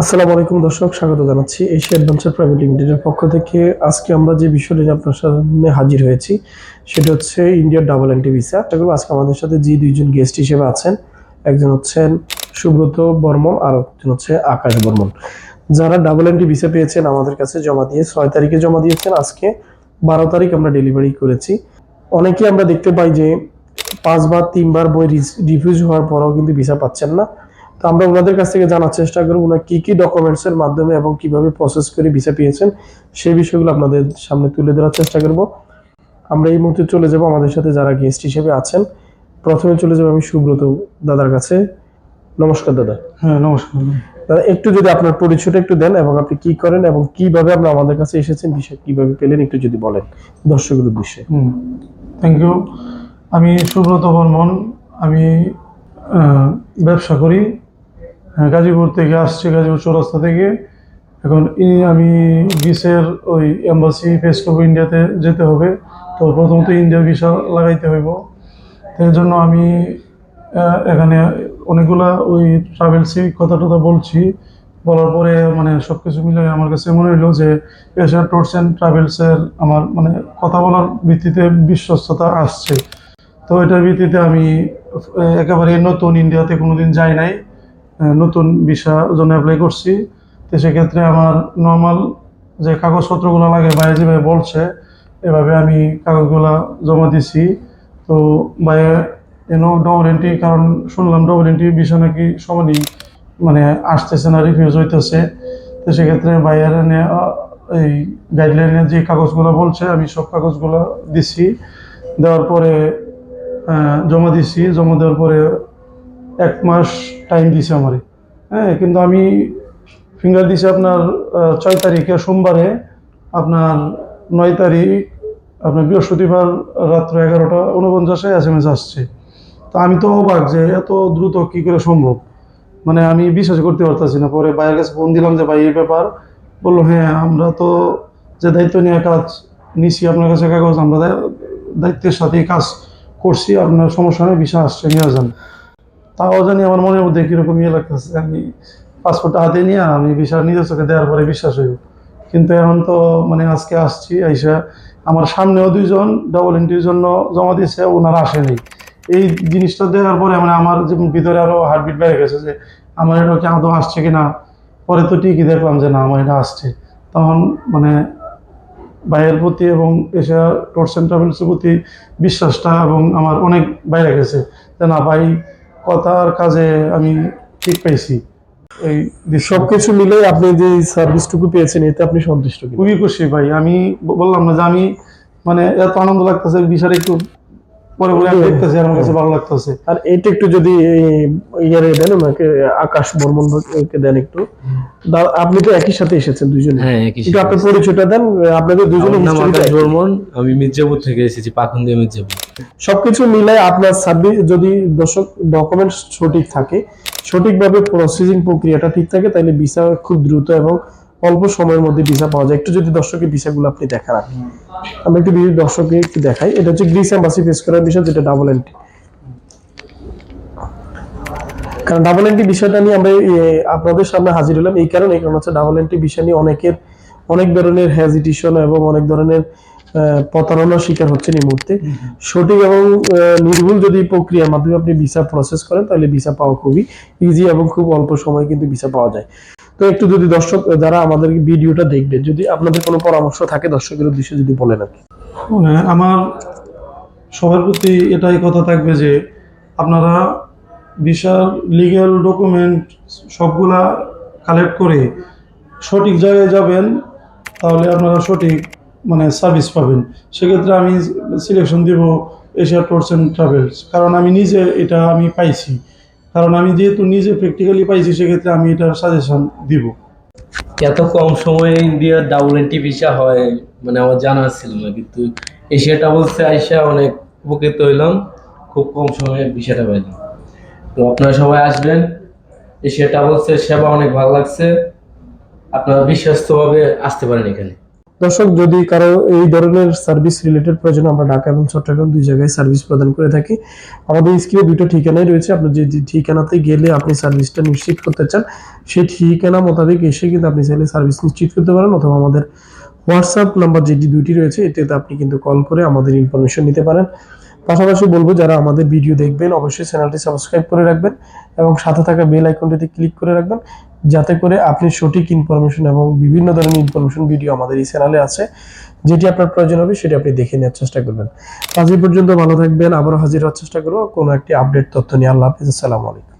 আসসালামু আলাইকুম দর্শক, স্বাগত জানাচ্ছি এশিয়া অ্যাডভেঞ্চার প্রাইভেট লিমিটেডের পক্ষ থেকে। আজকে আমরা যে বিষয়টি আপনার সামনে হাজির হয়েছি, সেটা হচ্ছে ইন্ডিয়ার ডাবল এন্টি ভিসা। আশা আজকে আমাদের সাথে যে দুইজন গেস্ট হিসেবে আছেন, একজন হচ্ছেন সুব্রত বর্মন আর একজন হচ্ছে আকাশ বর্মন। যারা ডাবল এন্টি ভিসা পেয়েছেন, আমাদের কাছে জমা দিয়ে ছয় তারিখে জমা দিয়েছেন। আজকে বারো তারিখ আমরা ডেলিভারি করেছি। অনেকেই আমরা দেখতে পাই যে পাঁচবার, তিনবার বই রিফিউজ হওয়ার পরেও কিন্তু ভিসা পাচ্ছেন না। তো আমরা ওনাদের কাছ থেকে জানার চেষ্টা করব ওনার কি কি ডকুমেন্টস এর মাধ্যমে এবং কীভাবে প্রসেস করে ভিসা পেয়েছেন। সেই বিষয়গুলো আপনাদের সামনে তুলে ধরার চেষ্টা করব। আমরা এই মুহূর্তে চলে যাব আমাদের সাথে যারা গেস্ট হিসেবে আছেন। প্রথমে চলে যাব আমি সুব্রত দাদার কাছে। নমস্কার দাদা। হ্যাঁ নমস্কার। দাদা একটু যদি আপনার পরিচয়টা একটু দেন এবং আপনি কি করেন এবং কীভাবে আপনি আমাদের কাছে এসেছেন বিষয় কীভাবে পেলেন একটু যদি বলেন দর্শকের উদ্দেশ্যে। হুম থ্যাংক ইউ আমি সুব্রত বর্মন আমি ব্যবসা করি। গাজীপুর থেকে আসছি, গাজীপুর চৌরাস্তা থেকে। এখন আমি গ্রিসের ওই এম্বাসি ফেস করব ইন্ডিয়াতে যেতে হবে। তো প্রথমত ইন্ডিয়ার ভিসা লাগাইতে হইব। এর জন্য আমি এখানে অনেকগুলা ওই ট্রাভেলসই কথা টথা বলছি। বলার পরে মানে সব কিছু মিলে আমার কাছে মনে হইল যে এশিয়া ট্যুরস অ্যান্ড ট্রাভেলসের আমার মানে কথা বলার ভিত্তিতে বিশ্বস্ততা আসছে। তো এটার ভিত্তিতে আমি একেবারে নতুন ইন্ডিয়াতে কোনোদিন যাই নাই। নতুন ভিসা জন্য অ্যাপ্লাই করছি। তো সেক্ষেত্রে আমার নর্মাল যে কাগজপত্রগুলো লাগে বাইরে যেভাবে বলছে, এভাবে আমি কাগজগুলা জমা দিছি। তো বাইরে এনো ডবল এন্ট্রি কারণ শুনলাম ডবল এন্ট্রি বিষয় নাকি সমানই মানে আসতেছে না রিফিউজ হইতেছে। তো সেক্ষেত্রে বাইরে এই গাইডলাইনে যে কাগজগুলো বলছে, আমি সব কাগজগুলো দিছি। দেওয়ার পরে জমা দিছি। জমা দেওয়ার পরে এক মাস টাইম দিছে আমারে। হ্যাঁ কিন্তু আমি ফিঙ্গার দিছি আপনার ছয় তারিখে সোমবারে। আপনার নয় তারিখ, আপনার বৃহস্পতিবার রাত্র এগারোটা উনপঞ্চাশে এস এম এস আসছে। তো আমি তো অবাক যে এত দ্রুত কি করে সম্ভব? মানে আমি বিশ্বাস করতে পারতেছি না। পরে ভাইয়ের কাছে ফোন দিলাম যে, ভাই, এই ব্যাপার। বলল হ্যাঁ আমরা তো যে দায়িত্ব নিয়ে কাজ নিছি, আপনার কাছে কাগজ, আমরা দায়িত্বের সাথেই কাজ করছি। আপনার সমস্যা নেই, বিষয় আসছে, নিয়ে যান। তাও জানি আমার মনের মধ্যে কীরকম ইয়ে লাগতেছে, আমি পাসপোর্টটা হাতে নিয়ে আমি ভিসা নিজের চোখে দেওয়ার পরে বিশ্বাস হইব। কিন্তু এখন তো মানে আজকে আসছি, আইসা আমার সামনেও দুইজন ডবল এন্ট্রির জন্য জমা দিয়েছে, ওনারা আসেনি। এই জিনিসটা দেওয়ার পরে মানে আমার যে ভিতরে আরও হার্টবিট বেড়ে গেছে যে, আমার এটা কি আদৌ আসছে কিনা? পরে তো ঠিকই দেখলাম যে না, আমার এটা আসছে। তখন মানে ভাইয়ের প্রতি এবং এশিয়া টুরস অ্যান্ড ট্রাভেলসের প্রতি বিশ্বাসটা এবং আমার অনেক বাইরে গেছে। যে না ভাই কথার কাজে আমি ঠিক পেয়েছি। এই সবকিছু মিলে আপনি যে সার্ভিসটুকু পেয়েছেন, এতে আপনি সন্তুষ্ট খুবই খুশি ভাই। আমি বললাম না যে আমি মানে এত আনন্দ লাগতেছে বিচারে একটু পরে পরে দেখতেছি আমার কাছে ভালো লাগতেছে। আর এটা একটু যদি ইয়ারে দেন ওনাকে আকাশ বর্মন কে দেন একটু। আপনি তো একই সাথে এসেছেন দুইজনে। হ্যাঁ একই একটু আপনার পরিচয়টা দেন আপনাদের দুজনে নাম আকাশ বর্মন আমি মির্জাপুর থেকে এসেছি পাখন্দিয়া মির্জাপুর। সবকিছু মিলাই আপনার সার্ভিস যদি দর্শক ডকুমেন্টস সঠিক থাকে সঠিকভাবে প্রসেসিং প্রক্রিয়াটা ঠিক থাকে তাহলে ভিসা খুব দ্রুত এবং অল্প সময়ের মধ্যে ভিসা পাওয়া যায়। একটু যদি দর্শকের ভিসাগুলো আপনি দেখান আর আমি একটু দর্শককে একটু দেখাই এটা হচ্ছে গ্রিস এম্বাসি ফেস করার বিষয় যেটা ডাবল এন্ট্রি কারণ ডাবল এন্ট্রি বিষয়টা নিয়ে আমরা আপনাদের সামনে হাজির হলাম। এই কারণে এই কারণ হচ্ছে ডাবল এন্ট্রি বিষয় নিয়ে অনেকের অনেক ধরনের হেজিটেশন এবং অনেক ধরনের প্রতারণার শিকার হচ্ছেন এই মুহূর্তে। সঠিক এবং নির্ভুল যদি প্রক্রিয়ার মাধ্যমে আপনি ভিসা প্রসেস করেন তাহলে ভিসা পাওয়া খুবই ইজি এবং খুব অল্প সময়ে কিন্তু ভিসা পাওয়া যায়। তো একটু যদি দর্শক যারা আমাদের ভিডিওটা দেখবে, যদি আপনাদের কোনো পরামর্শ থাকে দর্শকের উদ্দেশ্যে যদি বলেন আর মানে আমার সবার প্রতি এটাই কথা থাকবে যে আপনারা বিশাল লিগ্যাল ডকুমেন্ট সবগুলা কালেক্ট করে সঠিক জায়গায় যাবেন, তাহলে আপনারা সঠিক মানে সার্ভিস পাবেন। সেক্ষেত্রে আমি সিলেকশন দিব এশিয়া ট্যুরস অ্যান্ড ট্রাভেলস কারণ আমি নিজে এটা আমি পাইছি। কারণ আমি যেহেতু নিজে প্র্যাকটিক্যালি পাইছি, সেক্ষেত্রে আমি এটার সাজেশন দিব। এত কম সময়ে ইন্ডিয়ার ডাবল এন্ট্রি ভিসা হয় মানে আমার জানা ছিল না, কিন্তু এশিয়া ট্রাভেলসে আইসা অনেক উপকৃত হইলাম, খুব কম সময়ে ভিসাটা পাইলাম। তো আপনারা সবাই আসবেন এশিয়া ট্রাভেলসের সেবা অনেক ভালো লাগছে, আপনারা বিশ্বস্তভাবে আসতে পারেন এখানে। দর্শক, যদি কারও এই ধরনের সার্ভিস রিলেটেড প্রয়োজন, আমরা ঢাকা এবং চট্টগ্রাম দুই জায়গায় সার্ভিস প্রদান করে থাকি। আমাদের স্ক্রিনে দুটো ঠিকানাই রয়েছে। আপনি যে ঠিকানাতে গেলে আপনি সার্ভিসটা নিশ্চিত করতে চান, সেই ঠিকানা মোতাবেক এসে কিন্তু আপনি চাইলে সার্ভিস নিশ্চিত করতে পারেন অথবা আমাদের হোয়াটসঅ্যাপ নাম্বার যেটি দুইটি রয়েছে এতে আপনি কিন্তু কল করে আমাদের ইনফরমেশন নিতে পারেন। পাশাপাশি বলব, যারা আমাদের ভিডিও দেখবেন, অবশ্যই চ্যানেলটি সাবস্ক্রাইব করে রাখবেন এবং সাথে থাকা বেল আইকনটিতে ক্লিক করে রাখবেন, যাতে করে আপনি সঠিক ইনফরমেশন এবং বিভিন্ন ধরনের ইনফরমেশন ভিডিও আমাদের এই চ্যানেলে আছে, যেটি আপনার প্রয়োজন হবে সেটি আপনি দেখে নেওয়ার চেষ্টা করবেন। আজ পর্যন্ত ভালো থাকবেন, আবারও হাজির হওয়ার চেষ্টা করব। কোনো একটি আপডেট তথ্য নিয়ে আল্লাহ হাফিজ। আসসালামু আলাইকুম।